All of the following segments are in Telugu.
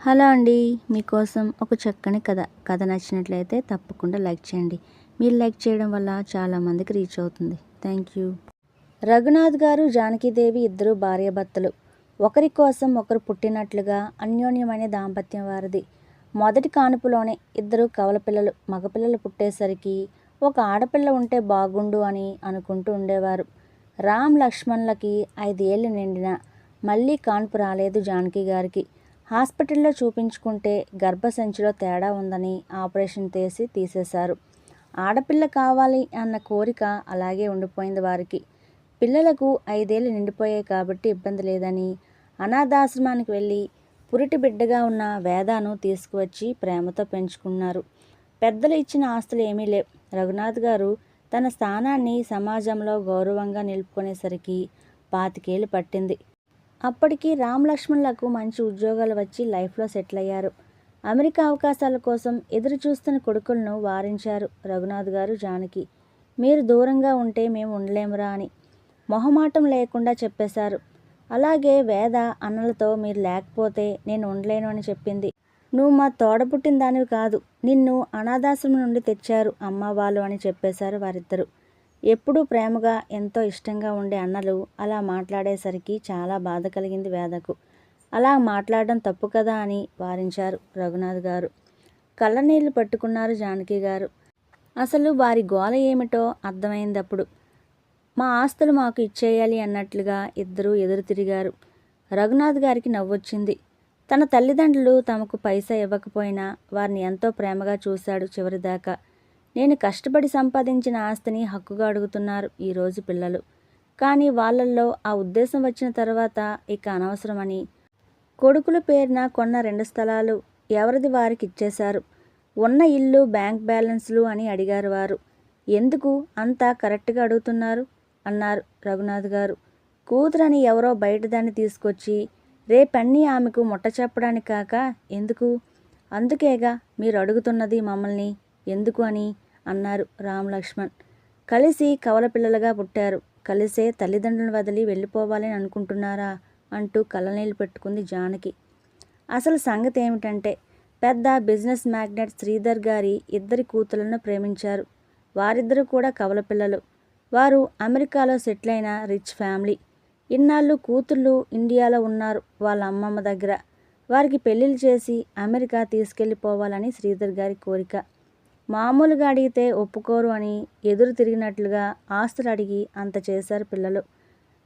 హలో అండి. మీకోసం ఒక చక్కని కథ. కథ నచ్చినట్లయితే తప్పకుండా లైక్ చేయండి. మీరు లైక్ చేయడం వల్ల చాలామందికి రీచ్ అవుతుంది. Thank you. రఘునాథ్ గారు జానకీదేవి ఇద్దరు భార్యాభర్తలు. ఒకరి కోసం ఒకరు పుట్టినట్లుగా అన్యోన్యమైన దాంపత్యం వారిది. మొదటి కానుపులోనే ఇద్దరు కవల పిల్లలు మగపిల్లలు పుట్టేసరికి ఒక ఆడపిల్ల ఉంటే బాగుండు అని అనుకుంటూ ఉండేవారు. రామ్ లక్ష్మణ్లకి ఐదేళ్ళు నిండిన మళ్ళీ కాన్పు రాలేదు జానకి గారికి. హాస్పిటల్లో చూపించుకుంటే గర్భసంచిలో తేడా ఉందని ఆపరేషన్ చేసి తీసేశారు. ఆడపిల్ల కావాలి అన్న కోరిక అలాగే ఉండిపోయింది వారికి. పిల్లలకు ఐదేళ్ళు నిండిపోయాయి కాబట్టి ఇబ్బంది లేదని అనాథాశ్రమానికి వెళ్ళి పురిటి బిడ్డగా ఉన్న వేదాను తీసుకువచ్చి ప్రేమతో పెంచుకున్నారు. పెద్దలు ఇచ్చిన ఆస్తులు ఏమీ లేవు. రఘునాథ్ గారు తన స్థానాన్ని సమాజంలో గౌరవంగా నిలుపుకునేసరికి పాతికేళ్ళు పట్టింది. అప్పటికి రామ్ లక్ష్మణ్లకు మంచి ఉద్యోగాలు వచ్చి లైఫ్లో సెటిల్ అయ్యారు. అమెరికా అవకాశాల కోసం ఎదురు చూస్తున్న కొడుకులను వారించారు రఘునాథ్ గారు జానకి. మీరు దూరంగా ఉంటే మేము ఉండలేమురా అని మొహమాటం లేకుండా చెప్పేశారు. అలాగే వేద అన్నలతో మీరు లేకపోతే నేను ఉండలేను అని చెప్పింది. నువ్వు మా తోడబుట్టిన దానివి కాదు నిన్ను అనాథాశ్రమం నుండి తెచ్చారు అమ్మ వాళ్ళు అని చెప్పేశారు వారిద్దరు. ఎప్పుడూ ప్రేమగా ఎంతో ఇష్టంగా ఉండే అన్నలు అలా మాట్లాడేసరికి చాలా బాధ కలిగింది వేదకు. అలా మాట్లాడడం తప్పు కదా అని వారించారు రఘునాథ్ గారు. కళ్ళనీళ్ళు పట్టుకున్నారు జానకి గారు. అసలు వారి గోల ఏమిటో అర్థమైంది అప్పుడు మా ఆస్తులు మాకు ఇచ్చేయాలి అన్నట్లుగా ఇద్దరూ ఎదురు తిరిగారు. రఘునాథ్ గారికి నవ్వొచ్చింది. తన తల్లిదండ్రులు తమకు పైసా ఇవ్వకపోయినా వారిని ఎంతో ప్రేమగా చూశాడు చివరిదాకా. నేను కష్టపడి సంపాదించిన ఆస్తిని హక్కుగా అడుగుతున్నారు ఈరోజు పిల్లలు. కానీ వాళ్ళల్లో ఆ ఉద్దేశం వచ్చిన తర్వాత ఇక అనవసరమని. కొడుకుల పేరున కొన్న రెండు స్థలాలు ఎవరిది వారికి ఇచ్చేశారు? ఉన్న ఇల్లు బ్యాంక్ బ్యాలెన్స్లు అని అడిగారు వారు. ఎందుకు అంతా కరెక్ట్గా అడుగుతున్నారు? అన్నారు రఘునాథ్ గారు. కూతురని ఎవరో బయట దాన్ని తీసుకొచ్చి రేపన్నీ ఆమెకు ముట్ట చెప్పడానికి కాక ఎందుకు? అందుకేగా మీరు అడుగుతున్నది మమ్మల్ని ఎందుకు అని అన్నారు రామ్ లక్ష్మణ్. కలిసి కవల పిల్లలుగా పుట్టారు. కలిసే తల్లిదండ్రులను వదిలి వెళ్ళిపోవాలని అనుకుంటున్నారా అంటూ కళ్ళనీళ్ళు పెట్టుకుంది జానకి. అసలు సంగతి ఏమిటంటే పెద్ద బిజినెస్ మ్యాగ్నెట్ శ్రీధర్ గారి ఇద్దరి కూతులను ప్రేమించారు. వారిద్దరూ కూడా కవల పిల్లలు. వారు అమెరికాలో సెటిల్ అయిన రిచ్ ఫ్యామిలీ. ఇన్నాళ్ళు కూతుళ్ళు ఇండియాలో ఉన్నారు వాళ్ళ అమ్మమ్మ దగ్గర. వారికి పెళ్ళిళ్ళు చేసి అమెరికా తీసుకెళ్ళిపోవాలని శ్రీధర్ గారి కోరిక. మామూలుగా అడిగితే ఒప్పుకోరు అని ఎదురు తిరిగినట్లుగా ఆస్తులు అడిగి అంత చేశారు పిల్లలు.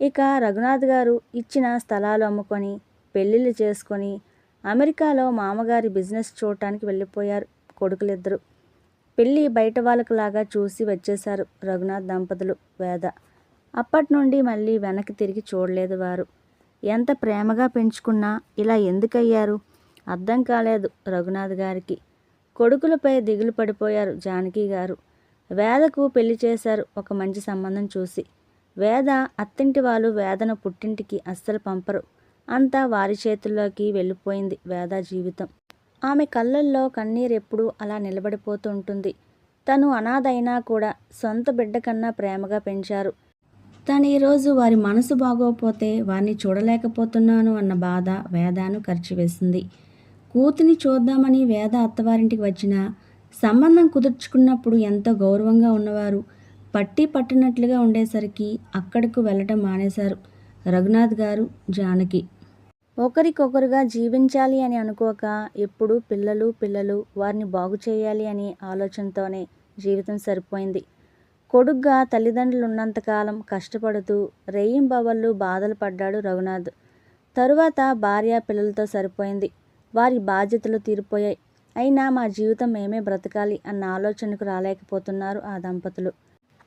ఇక రఘునాథ్ గారు ఇచ్చిన స్థలాలు అమ్ముకొని పెళ్ళిళ్ళు చేసుకొని అమెరికాలో మామగారి బిజినెస్ చూడటానికి వెళ్ళిపోయారు కొడుకులిద్దరు. పెళ్ళి బయట వాళ్ళకులాగా చూసి వచ్చేశారు రఘునాథ్ దంపతులు వేద. అప్పటి నుండి మళ్ళీ వెనక్కి తిరిగి చూడలేదు వారు. ఎంత ప్రేమగా పెంచుకున్నా ఇలా ఎందుకయ్యారు? అర్థం కాలేదు రఘునాథ్ గారికి. కొడుకులపై దిగులు పడిపోయారు జానకి గారు. వేదకు పెళ్ళి చేశారు ఒక మంచి సంబంధం చూసి. వేద అత్తింటి వాళ్ళు వేదను పుట్టింటికి అస్సలు పంపరు. అంతా వారి చేతుల్లోకి వెళ్ళిపోయింది వేద జీవితం. ఆమె కళ్ళల్లో కన్నీరు ఎప్పుడూ అలా నిలబడిపోతూ ఉంటుంది. తను అనాథ అయినా కూడా సొంత బిడ్డ కన్నా ప్రేమగా పెంచారు. తను ఈరోజు వారి మనసు బాగోపోతే వారిని చూడలేకపోతున్నాను అన్న బాధ వేదాను ఖర్చువేసింది కూతుని చూద్దామని వేద అత్తవారింటికి వచ్చిన సంబంధం కుదుర్చుకున్నప్పుడు ఎంతో గౌరవంగా ఉన్నవారు పట్టి పట్టినట్లుగా ఉండేసరికి అక్కడకు వెళ్ళటం మానేశారు రఘునాథ్ గారు జానకి. ఒకరికొకరుగా జీవించాలి అని అనుకోక ఎప్పుడు పిల్లలు పిల్లలు వారిని బాగు చేయాలి అని ఆలోచనతోనే జీవితం సరిపోయింది. కొడుగ్గా తల్లిదండ్రులు ఉన్నంతకాలం కష్టపడుతూ రేయింబవళ్ళు బాధలు పడ్డాడు రఘునాథ్. తరువాత భార్య పిల్లలతో సరిపోయింది. వారి బాధ్యతలు తీరిపోయాయి. అయినా మా జీవితం మేమే బ్రతకాలి అన్న ఆలోచనకు రాలేకపోతున్నారు ఆ దంపతులు.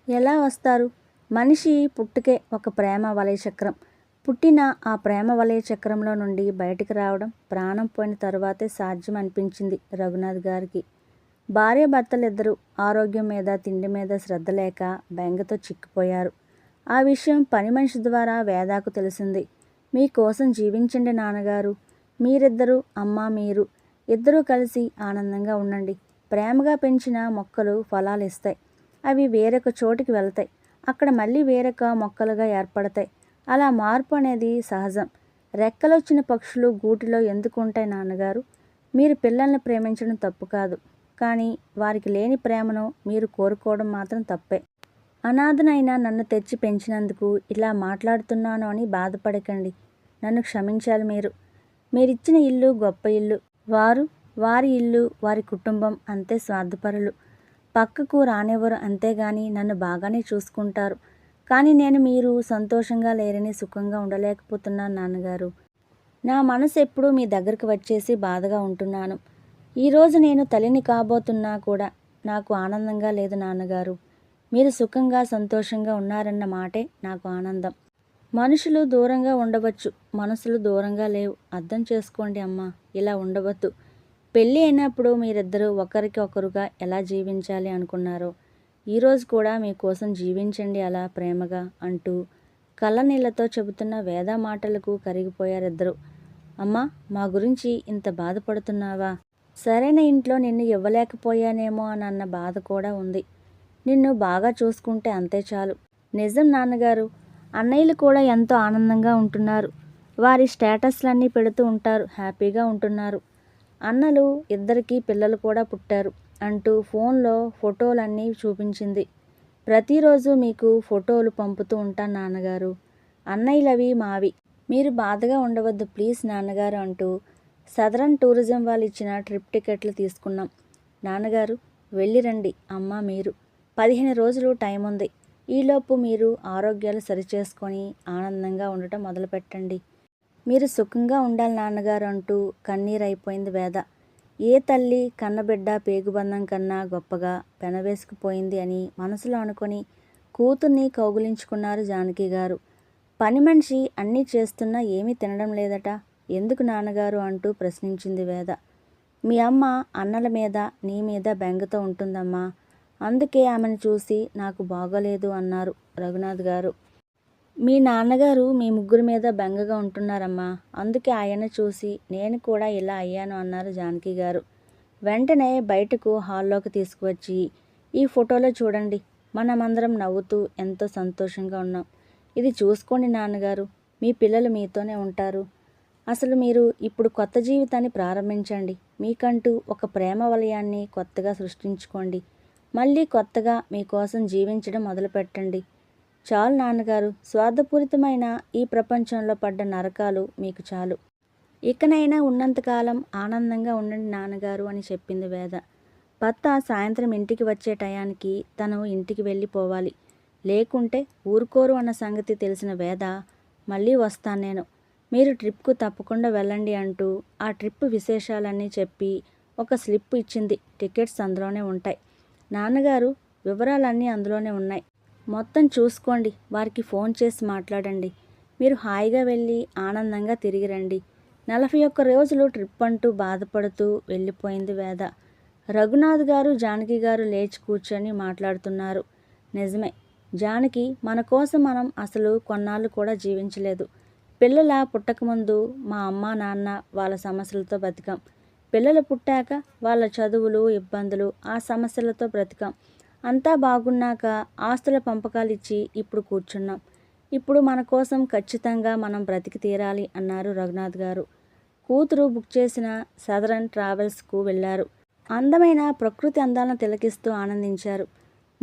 ఎలా వస్తారు? మనిషి పుట్టుకే ఒక ప్రేమ వలయ చక్రం. పుట్టిన ఆ ప్రేమ వలయ చక్రంలో నుండి బయటికి రావడం ప్రాణం పోయిన తరువాతే సాధ్యం అనిపించింది రఘునాథ్ గారికి. భార్య భర్తలిద్దరూ ఆరోగ్యం మీద తిండి మీద శ్రద్ధ లేక బెంగతో చిక్కిపోయారు. ఆ విషయం పని మనిషి ద్వారా వేదాకు తెలిసింది. మీకోసం జీవించండి నాన్నగారు. మీరిద్దరూ అమ్మ మీరు. ఇద్దరూ కలిసి ఆనందంగా ఉండండి. ప్రేమగా పెంచిన మొక్కలు ఫలాలు ఇస్తాయి. అవి వేరొక చోటికి వెళ్తాయి. అక్కడ మళ్ళీ వేరొక మొక్కలుగా ఏర్పడతాయి. అలా మార్పు అనేది సహజం. రెక్కలొచ్చిన పక్షులు గూటిలో ఎందుకు ఉంటాయి నాన్నగారు? మీరు పిల్లల్ని ప్రేమించడం తప్పు కాదు. కానీ వారికి లేని ప్రేమను మీరు కోరుకోవడం మాత్రం తప్పే. అనాథనైనా నన్ను తెచ్చి పెంచినందుకు ఇలా మాట్లాడుతున్నాను అని బాధపడకండి. నన్ను క్షమించాలి మీరు. మీరిచ్చిన ఇల్లు గొప్ప ఇల్లు. వారు వారి ఇల్లు వారి కుటుంబం అంతే స్వార్థపరులు. పక్కకు రానివ్వరు అంతేగాని నన్ను బాగానే చూసుకుంటారు. కానీ నేను మీరు సంతోషంగా లేరని సుఖంగా ఉండలేకపోతున్నాను నాన్నగారు. నా మనసు ఎప్పుడూ మీ దగ్గరకు వచ్చేసి బాధగా ఉంటున్నాను. ఈరోజు నేను తల్లిని కాబోతున్నా కూడా నాకు ఆనందంగా లేదు నాన్నగారు. మీరు సుఖంగా సంతోషంగా ఉన్నారన్న మాటే నాకు ఆనందం. మనుషులు దూరంగా ఉండవచ్చు. మనసులు దూరంగా లేవు. అర్థం చేసుకోండి అమ్మా ఇలా ఉండవద్దు. పెళ్ళి అయినప్పుడు మీరిద్దరూ ఒకరికి ఒకరుగా ఎలా జీవించాలి అనుకున్నారో ఈరోజు కూడా మీకోసం జీవించండి అలా ప్రేమగా అంటూ కళ్ళనీళ్ళతో చెబుతున్న వేద మాటలకు కరిగిపోయారిద్దరు. అమ్మా మా గురించి ఇంత బాధపడుతున్నావా? సరైన ఇంట్లో నిన్ను ఇవ్వలేకపోయానేమో అని అన్న బాధ కూడా ఉంది. నిన్ను బాగా చూసుకుంటే అంతే చాలు. నిజం నాన్నగారు అన్నయ్యలు కూడా ఎంతో ఆనందంగా ఉంటున్నారు. వారి స్టేటస్లన్నీ పెడుతూ ఉంటారు హ్యాపీగా ఉంటున్నారు. అన్నలు ఇద్దరికీ పిల్లలు కూడా పుట్టారు అంటూ ఫోన్లో ఫోటోలన్నీ చూపించింది. ప్రతిరోజు మీకు ఫోటోలు పంపుతూ ఉంటాను నాన్నగారు. అన్నయ్యలవి మావి. మీరు బాధగా ఉండవద్దు ప్లీజ్ నాన్నగారు అంటూ సదరన్ టూరిజం వాళ్ళు ఇచ్చిన ట్రిప్ టికెట్లు తీసుకున్నాం. నాన్నగారు వెళ్ళిరండి అమ్మ మీరు. పదిహేను రోజులు టైం ఉంది ఈలోపు మీరు ఆరోగ్యాలు సరిచేసుకొని ఆనందంగా ఉండటం మొదలుపెట్టండి. మీరు సుఖంగా ఉండాలి నాన్నగారు అంటూ కన్నీరైపోయింది వేద. ఏ తల్లి కన్నబిడ్డ పేగుబంధం కన్నా గొప్పగా పెనవేసుకుపోయింది అని మనసులో అనుకొని కూతుర్ని కౌగులించుకున్నారు జానకి గారు. పని మనిషి అన్నీ చేస్తున్నా ఏమీ తినడం లేదట. ఎందుకు నాన్నగారు అంటూ ప్రశ్నించింది వేద. మీ అమ్మ అన్నల మీద నీ మీద బెంగతో ఉంటుందమ్మా. అందుకే ఆమెను చూసి నాకు బాగోలేదు అన్నారు రఘునాథ్ గారు. మీ నాన్నగారు మీ ముగ్గురు మీద బెంగగా ఉంటున్నారమ్మా. అందుకే ఆయన చూసి నేను కూడా ఇలా అయ్యాను అన్నారు జానకి గారు. వెంటనే బయటకు హాల్లోకి తీసుకువచ్చి ఈ ఫోటోలో చూడండి మనమందరం నవ్వుతూ ఎంతో సంతోషంగా ఉన్నాం. ఇది చూసుకోండి నాన్నగారు మీ పిల్లలు మీతోనే ఉంటారు. అసలు మీరు ఇప్పుడు కొత్త జీవితాన్ని ప్రారంభించండి. మీకంటూ ఒక ప్రేమ వలయాన్ని కొత్తగా సృష్టించుకోండి. మళ్ళీ కొత్తగా మీకోసం జీవించడం మొదలుపెట్టండి. చాలు నాన్నగారు స్వార్థపూరితమైన ఈ ప్రపంచంలో పడ్డ నరకాలు మీకు చాలు. ఇకనైనా ఉన్నంతకాలం ఆనందంగా ఉండండి నాన్నగారు అని చెప్పింది వేద. భర్త సాయంత్రం ఇంటికి వచ్చే టయానికి తను ఇంటికి వెళ్ళిపోవాలి. లేకుంటే ఊరుకోరు అన్న సంగతి తెలిసిన వేద మళ్ళీ వస్తాను నేను. మీరు ట్రిప్కు తప్పకుండా వెళ్ళండి అంటూ ఆ ట్రిప్ విశేషాలన్నీ చెప్పి ఒక స్లిప్ ఇచ్చింది. టికెట్స్ అందులోనే ఉంటాయి. నాన్నగారు వివరాలన్నీ అందులోనే ఉన్నాయి. మొత్తం చూసుకోండి. వారికి ఫోన్ చేసి మాట్లాడండి. మీరు హాయిగా వెళ్ళి ఆనందంగా తిరిగి రండి. నలభై ఒక్క రోజులు ట్రిప్ అంటూ బాధపడుతూ వెళ్ళిపోయింది వేద. రఘునాథ్ గారు జానకి గారు లేచి కూర్చొని మాట్లాడుతున్నారు. నిజమే. జానకి మన కోసం మనం అసలు కొన్నాళ్ళు కూడా జీవించలేదు. పిల్లల పుట్టకముందు మా అమ్మ నాన్న వాళ్ళ సమస్యలతో బతికాం. పిల్లలు పుట్టాక వాళ్ళ చదువులు ఇబ్బందులు ఆ సమస్యలతో బ్రతికాం. అంతా బాగున్నాక ఆస్తుల పంపకాలు ఇచ్చి ఇప్పుడు కూర్చున్నాం. ఇప్పుడు మన కోసం ఖచ్చితంగా మనం బ్రతికి తీరాలి అన్నారు రఘునాథ్ గారు. కూతురు బుక్ చేసిన సదరన్ ట్రావెల్స్కు వెళ్ళారు. అందమైన ప్రకృతి అందాలను తిలకిస్తూ ఆనందించారు.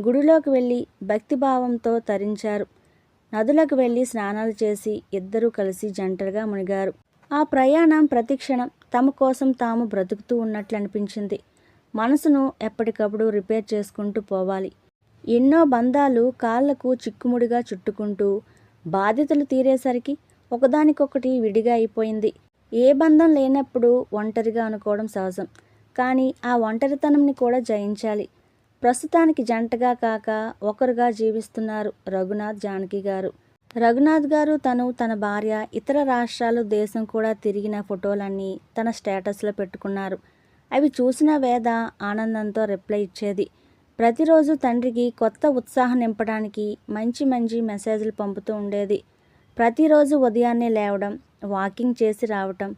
గుడిలోకి వెళ్ళి భక్తిభావంతో తరించారు. నదులకు వెళ్ళి స్నానాలు చేసి ఇద్దరూ కలిసి జంటలుగా మునిగారు. ఆ ప్రయాణం ప్రతిక్షణం తమ కోసం తాము బ్రతుకుతూ ఉన్నట్లు అనిపించింది. మనసును ఎప్పటికప్పుడు రిపేర్ చేసుకుంటూ పోవాలి. ఎన్నో బంధాలు కాళ్ళకు చిక్కుముడిగా చుట్టుకుంటూ బాధ్యతలు తీరేసరికి ఒకదానికొకటి విడిగా అయిపోయింది. ఏ బంధం లేనప్పుడు ఒంటరిగా అనుకోవడం సహజం. కానీ ఆ ఒంటరితనంని కూడా జయించాలి. ప్రస్తుతానికి జంటగా కాక ఒకరుగా జీవిస్తున్నారు రఘునాథ్ జానకి గారు. రఘునాథ్ గారు తను తన భార్య ఇతర రాష్ట్రాలు దేశం కూడా తిరిగిన ఫోటోలన్నీ తన స్టేటస్లో పెట్టుకున్నారు. అవి చూసిన వేద ఆనందంతో రిప్లై ఇచ్చేది. ప్రతిరోజు తండ్రికి కొత్త ఉత్సాహం నింపడానికి మంచి మంచి మెసేజ్లు పంపుతూ ఉండేది. ప్రతిరోజు ఉదయాన్నే లేవడం వాకింగ్ చేసి రావటం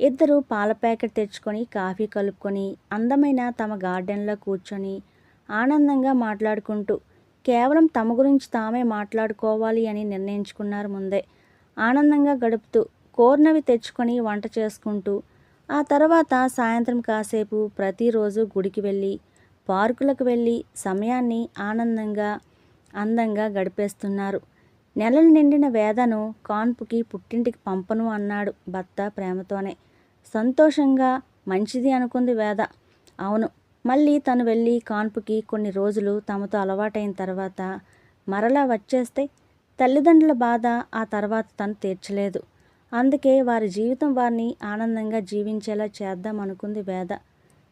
ఇద్దరు పాల ప్యాకెట్ తెచ్చుకొని కాఫీ కలుపుకొని అందమైన తమ గార్డెన్లో కూర్చొని ఆనందంగా మాట్లాడుకుంటూ కేవలం తమ గురించి తామే మాట్లాడుకోవాలి అని నిర్ణయించుకున్నారు ముందే. ఆనందంగా గడుపుతూ కోరినవి తెచ్చుకొని వంట చేసుకుంటూ ఆ తర్వాత సాయంత్రం కాసేపు ప్రతిరోజు గుడికి వెళ్ళి పార్కులకు వెళ్ళి సమయాన్ని ఆనందంగా అందంగా గడిపేస్తున్నారు. నెలలు నిండిన వేదను కాన్పుకి పుట్టింటికి పంపను అన్నాడు భర్త ప్రేమతోనే. సంతోషంగా మంచిది అనుకుంది వేద. అవును మళ్ళీ తను వెళ్ళి కాన్పుకి కొన్ని రోజులు తమతో అలవాటైన తర్వాత మరలా వచ్చేస్తే తల్లిదండ్రుల బాధ ఆ తర్వాత తను తీర్చలేదు. అందుకే వారి జీవితం వారిని ఆనందంగా జీవించేలా చేద్దాం అనుకుంది వేద.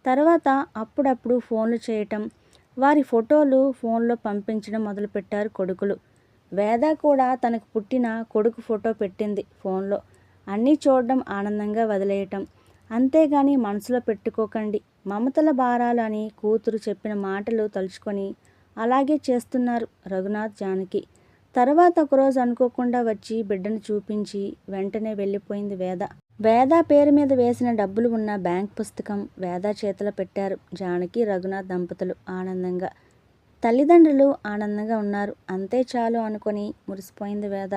తర్వాత అప్పుడప్పుడు ఫోన్లు చేయటం వారి ఫోటోలు ఫోన్లో పంపించడం మొదలుపెట్టారు కొడుకులు. వేద కూడా తనకు పుట్టిన కొడుకు ఫోటో పెట్టింది ఫోన్లో. అన్నీ చూడడం ఆనందంగా వదిలేయటం అంతేగాని మనసులో పెట్టుకోకండి. మమతల భారాలు అని కూతురు చెప్పిన మాటలు తలుచుకొని అలాగే చేస్తున్నారు రఘునాథ్ జానకి. తర్వాత ఒకరోజు అనుకోకుండా వచ్చి బిడ్డను చూపించి వెంటనే వెళ్ళిపోయింది వేద. వేద పేరు మీద వేసిన డబ్బులు ఉన్న బ్యాంక్ పుస్తకం వేద చేతిలో పెట్టారు జానకి రఘునాథ్ దంపతులు ఆనందంగా. తల్లిదండ్రులు ఆనందంగా ఉన్నారు. అంతే చాలు అనుకొని మురిసిపోయింది వేద.